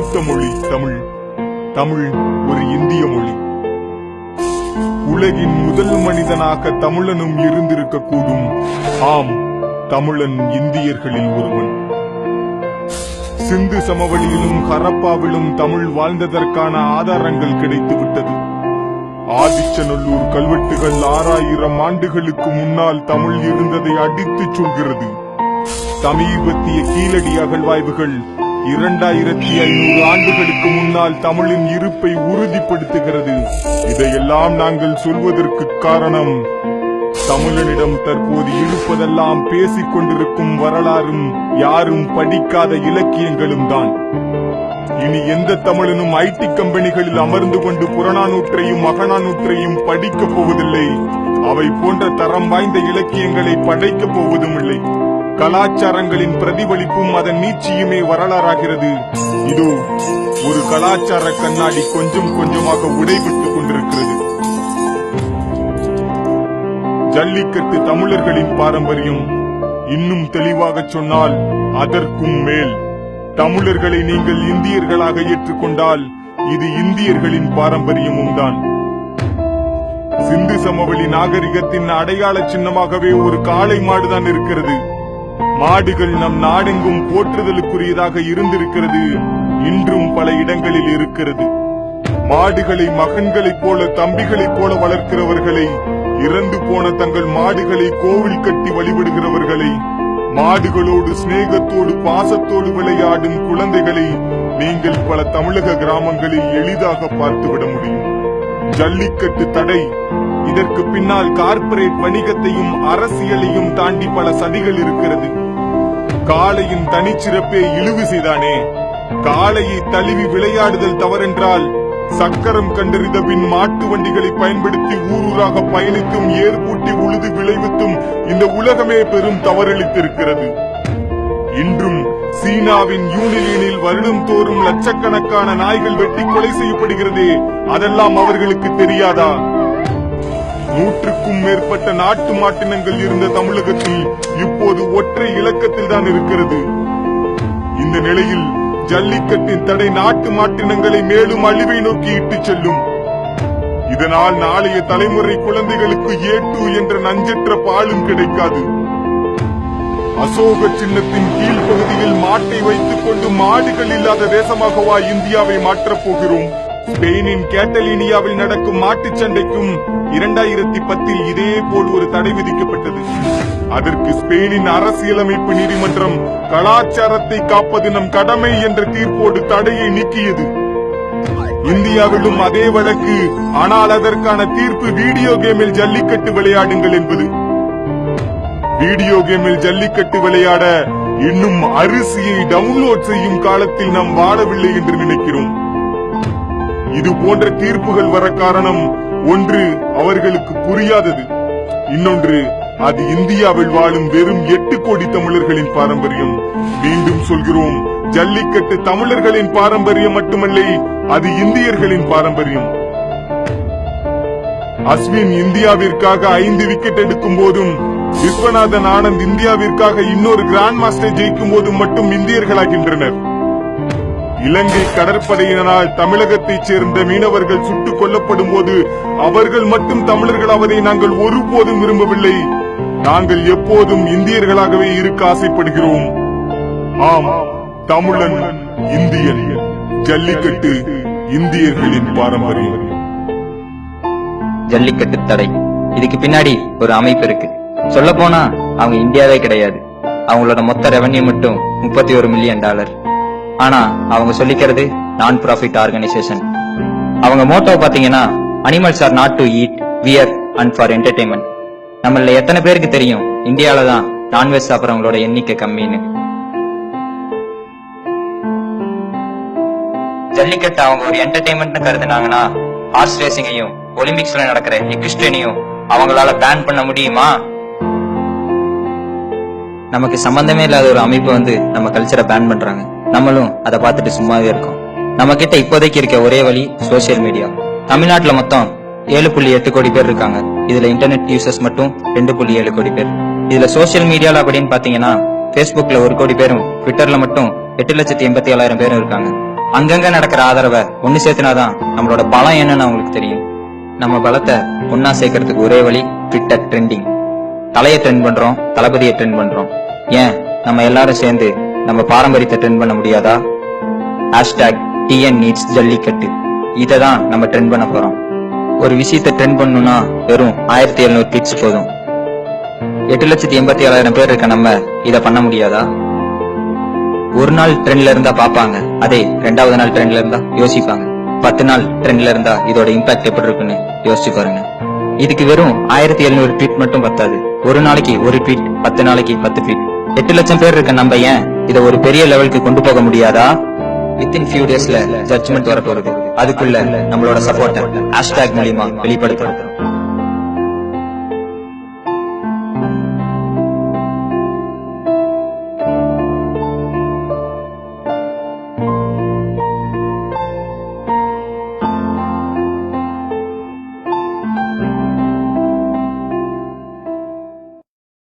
மூத்த மொழி தமிழ். தமிழ் ஒரு இந்திய மொழி. உலகின் முதல் மனிதனாக தமிழனும் இருந்திருக்க கூடும் ஆம் தமிழன் இந்தியர்களில் ஒருவன். சிந்து சமவெளியிலும் ஹரப்பாவிலும் தமிழ் வாழ்ந்ததற்கான ஆதாரங்கள் கிடைத்துவிட்டது. ஆதிச்சநல்லூர் கல்வெட்டுகள் ஆறாயிரம் ஆண்டுகளுக்கு முன்னால் தமிழ் இருந்ததை அடித்துச் சொல்கிறது. சமீபத்திய கீழடி அகழ்வாய்வுகள் இரண்டாயிரத்தி ஐநூறு ஆண்டுகளுக்கு முன்னால் தமிழின் இருப்பை உறுதிப்படுத்துகிறது. இதையெல்லாம் நாங்கள் சொல்வதற்கு காரணம் தமிழனிடம் தற்போது இருப்பதெல்லாம் பேசிக் கொண்டிருக்கும் வரலாறும் யாரும் படிக்காத இலக்கியங்களும் தான். இனி எந்த தமிழனும் ஐடி கம்பெனிகளில் அமர்ந்து கொண்டு புறநானூற்றையும் மகனானூற்றையும் படிக்கப் போவதில்லை. அவை போன்ற தரம் வாய்ந்த இலக்கியங்களை படைக்கப் போவதும் இல்லை கலாச்சாரங்களின் பிரதிபலிப்பும் அதன் நீட்சியுமே வரலாறாகிறது. இதோ ஒரு கலாச்சார கண்ணாடி கொஞ்சம் கொஞ்சமாக உடைபட்டுக் கொண்டிருக்கிறது. ஜல்லிக்கட்டு தமிழர்களின் பாரம்பரியம். இன்னும் தெளிவாக சொன்னால் அதற்கும் மேல். தமிழர்களை நீங்கள் இந்தியர்களாக ஏற்றுக்கொண்டால் இது இந்தியர்களின் பாரம்பரியமும் தான். சிந்து சமவெளி நாகரிகத்தின் அடையாள சின்னமாகவே ஒரு காளை மாடுதான் இருக்கிறது. மாடுகள் நம் நாடெங்கும் போற்றுதலுக்குரியதாக இருந்திருக்கிறது. இன்றும் பல இடங்களில் இருக்கிறது. மாடுகளை மகன்களைப் போல தம்பிகளைப் போல வளர்க்கிறவர்களை இறந்து போன தங்கள் மாடுகளை கோவில் கட்டி வழிபடுகிறவர்களை மாடுகளோடு சிநேகத்தோடு பாசத்தோடு விளையாடும் குழந்தைகளை நீங்கள் பல தமிழக கிராமங்களில் எளிதாக பார்த்துவிட முடியும். ஜல்லிக்கட்டு தடை. இதற்கு பின்னால் கார்ப்பரேட் வணிகத்தையும் அரசியலையும் தாண்டி பல சதிகள் இருக்கிறது. காளையின் தனிச்சிறப்பே இழிவு செய்தானே? காளையை தழுவி விளையாடுதல் தவறென்றால் சக்கரம் கண்டறிந்த பின் மாட்டு வண்டிகளை பயன்படுத்தி ஊரூராக பயணித்தும் ஏற்பூட்டி உழுது விளைவித்தும் இந்த உலகமே பெரும் தவறளித்திருக்கிறது. இன்றும் சீனாவின் யூனியனில் வருடம் தோறும் லட்சக்கணக்கான நாய்கள் வெட்டி கொலை செய்யப்படுகிறதே அதெல்லாம் அவர்களுக்கு தெரியாதா? நூற்றுக்கும் மேற்பட்ட நாட்டு மாட்டினங்கள் இருந்த தமிழகத்தில் இப்போது ஒற்றை இலக்கத்தில் தான் இருக்கிறது. இந்த நிலையில் ஜல்லிக்கட்டின் தடை நாட்டு மாட்டினங்களை மேலும் அழிவை நோக்கி இட்டுச் செல்லும். இதனால் நாளைய தலைமுறை குழந்தைகளுக்கு ஏட்டு என்ற நஞ்சற்ற பாலும் கிடைக்காது. அசோக சின்னத்தின் கீழ் பகுதியில் மாட்டை வைத்துக் கொண்டு மாடுகள் இல்லாத தேசமாகவா இந்தியாவை மாற்றப் போகிறோம்? ஸ்பெயினின் கேட்டலீனியாவில் நடக்கும் மாட்டுச் சண்டைக்கும் இரண்டாயிரத்தி பத்தில் இதே போல் ஒரு தடை விதிக்கப்பட்டது. அதற்கு ஸ்பெயினின் அரசியலமைப்பு நீதிமன்றம் கலாச்சாரத்தை காப்பது நம் கடமை என்ற தீர்ப்போடு தடையை நீக்கியது. இந்தியாவிலும் அதே வழக்கு ஆனால் அதற்கான தீர்ப்பு வீடியோ கேமில் ஜல்லிக்கட்டு விளையாடுங்கள் என்பது. வீடியோ கேமில் ஜல்லிக்கட்டு விளையாட இன்னும் அரிசியை டவுன்லோட் செய்யும் காலத்தில் நாம் வாழவில்லை என்று நினைக்கிறோம். இது போன்ற தீர்ப்புகள் வர காரணம் ஒன்று அவர்களுக்கு புரியாதது. இன்னொன்று அது இந்தியாவில் வாழும் வெறும் எட்டு கோடி தமிழர்களின் பாரம்பரியம். மீண்டும் சொல்கிறோம் ஜல்லிக்கட்டு தமிழர்களின் பாரம்பரியம் மட்டுமல்ல அது இந்தியர்களின் பாரம்பரியம். அஸ்வின் இந்தியாவிற்காக ஐந்து விக்கெட் எடுக்கும் போதும் விஸ்வநாதன் ஆனந்த் இந்தியாவிற்காக இன்னொரு கிராண்ட் மாஸ்டர் ஜெயிக்கும் போதும் மட்டும் இந்தியர்களாகின்றனர். இலங்கை கடற்படையினரால் தமிழகத்தைச் சேர்ந்த மீனவர்கள் சுட்டுக் கொல்லப்படும் போது அவர்கள் மட்டும் தமிழர்களாவதை நாங்கள் ஒருபோதும் விரும்பவில்லை. நாங்கள் எப்போதும் இந்தியர்களாகவே இருக்க ஆசைப்படுகிறோம். ஆம் தமிழன் இந்தியன் ஜல்லிக்கட்டு இந்தியர்களின் பாரம்பரியம். ஜல்லிக்கட்டு தடை. இதுக்கு பின்னாடி ஒரு அமைப்பு இருக்கு. சொல்ல போனா அவங்க இந்தியாவே கிடையாது. அவங்களோட மொத்த ரெவன்யூ மட்டும் முப்பத்தி ஒரு மில்லியன் டாலர் ஆனா அவங்க சொல்லிக்கிறது நான் ப்ராஃபிட் ஆர்கனைசேஷன் அவங்க மோட்டோ பாத்தீங்கன்னா animals are not to eat wear and for entertainment நம்மள எத்தனை பேருக்கு தெரியும்? இந்தியால தான் நான்வெஜ் சாப்பிட்றவங்களோட எண்ணிக்கை கம்மின்னு. ஜல்லிக்கட்டு அவங்க ஒரு என்டர்டைன்மெண்ட் கருதுனாங்கன்னா ஹார்ஸ் ரேசிங்கையும் ஒலிம்பிக்ஸ்ல நடக்கிற எக்ஸ்ட்ரேனையும் அவங்களால பேன் பண்ண முடியுமா? நமக்கு சம்பந்தமே இல்லாத ஒரு அமைப்பு வந்து நம்ம கல்ச்சரை பேன் பண்றாங்க. நம்மளும் அதை பார்த்துட்டு சும்மாவே இருக்கோம். நம்ம கிட்ட இப்போதைக்கு இருக்க ஒரே வழி சோசியல் மீடியா தமிழ்நாட்டுல மொத்தம் ஏழு புள்ளி எட்டு கோடி பேர் இருக்காங்க. இதுல இன்டர்நெட் யூசர்ஸ் மட்டும் ரெண்டு புள்ளி ஏழு கோடி பேர். இதுல சோசியல் மீடியால அப்படின்னு பாத்தீங்கன்னா பேஸ்புக்ல ஒரு கோடி பேரும் ட்விட்டர்ல மட்டும் எட்டு லட்சத்தி எண்பத்தி ஏழாயிரம் பேரும் இருக்காங்க. அங்கங்க நடக்கிற ஆதரவை ஒண்ணு சேர்த்துனாதான் நம்மளோட பலம் என்னன்னு அவங்களுக்கு தெரியும். நம்ம பலத்தை ஒன்னா சேர்க்கறதுக்கு ஒரே வழி ட்விட்டர் ட்ரெண்டிங் தலையை ட்ரெண்ட் பண்றோம் தளபதியை ட்ரெண்ட் பண்றோம். ஏன்? நம்ம எல்லாரும் சேர்ந்து நம்ம பாரம்பரியத்தை ட்ரெண்ட் பண்ண முடியாதா? Hashtag TN needs Jallikattu. இதை தான் நம்ம ட்ரெண்ட் பண்ண போறோம். ஒரு விஷயத்தை ட்ரெண்ட் பண்ணணும்னா வெறும் ஆயிரத்தி எழுநூறு கிளிக்ஸ் போதும். எட்டு லட்சத்தி எண்பத்தி ஏழாயிரம் பேர் இருக்க நம்ம இத பண்ண முடியாதா? ஒரு நாள் ட்ரெண்ட்ல இருந்தா பாப்பாங்க அதே ரெண்டாவது நாள் ட்ரெண்ட்ல இருந்தா யோசிப்பாங்க. பத்து நாள் ட்ரெண்ட்ல இருந்தா இதோட இம்பாக்ட் எப்படி இருக்குன்னு யோசிச்சு பாருங்க. இதுக்கு வெறும் ஆயிரத்தி எழுநூறு ட்வீட் மட்டும் பத்தாது. ஒரு நாளைக்கு ஒரு ட்வீட் பத்து நாளைக்கு பத்து ட்வீட் எட்டு லட்சம் பேர் இருக்க நம்ம ஏன் இதை ஒரு பெரிய லெவலுக்கு கொண்டு போக முடியாதா? வித்தின் ஃபியூ டேஸ்ல ஜட்ஜ்மெண்ட் வரப்போகுது. அதுக்குள்ள நம்மளோட சப்போர்ட்டை ஹேஷ்டேக் மூலியமா வெளிப்படுத்துறோம்.